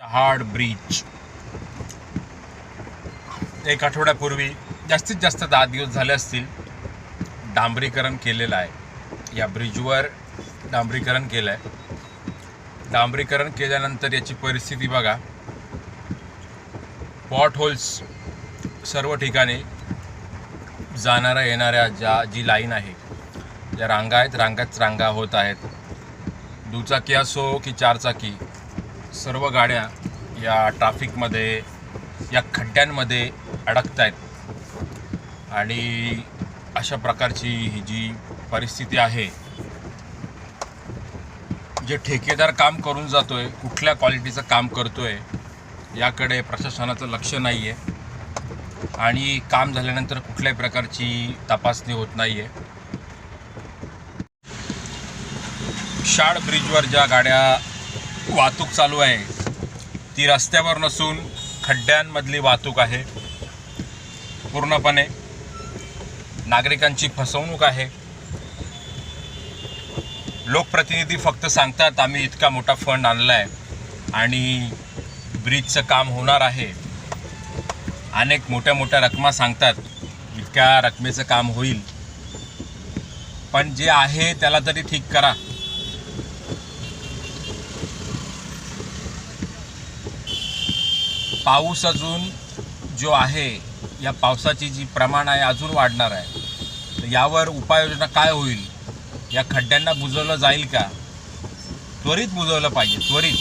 Hard bridge एक आठवड्यापूर्वी जास्तीत जास्त दहा दिवस झाले असतील डांबरीकरण केलेलं आहे. या ब्रिजवर डांबरीकरण केलं आहे डांबरीकरण केल्यानंतर याची परिस्थिती बघा. पॉट होल्स सर्व ठिकाणी जाणाऱ्या येणाऱ्या ज्या जी लाईन आहे ज्या रांगा आहेत रांगाच रांगा होत आहेत. दुचाकी असो की चारचाकी सर्व गाड्या या ट्राफिकमध्ये या खड्ड्यांमध्ये अडकत आहेत आणि अशा प्रकारची ही जी परिस्थिती आहे जे ठेकेदार काम करून जातोय कुठल्या क्वालिटीचं काम करतो आहे याकडे प्रशासनाचं लक्ष नाही आहे आणि काम झाल्यानंतर कुठल्याही प्रकारची तपासणी होत नाही आहे शाळ ब्रिजवर ज्या गाड्या वाहतूक चालू आहे. ती रस्त्यावर नसून खड्ड्यांमधली वाहतूक आहे. पूर्णपणे नागरिकांची फसवणूक आहे. लोकप्रतिनिधी फक्त सांगतात आम्ही इतका मोठा फंड आणला आहे आणि ब्रिजचं काम होणार आहे. अनेक मोठ्या मोठ्या रकमा सांगतात इतक्या रकमेचं काम होईल. पण जे आहे त्याला तरी ठीक करा. पाऊस अजून जो आहे या पावसाची जी प्रमाण आहे अजून वाढणार आहे. तर यावर उपाययोजना काय होईल? या खड्ड्यांना बुजवलं जाईल का? त्वरित बुजवलं पाहिजे त्वरित.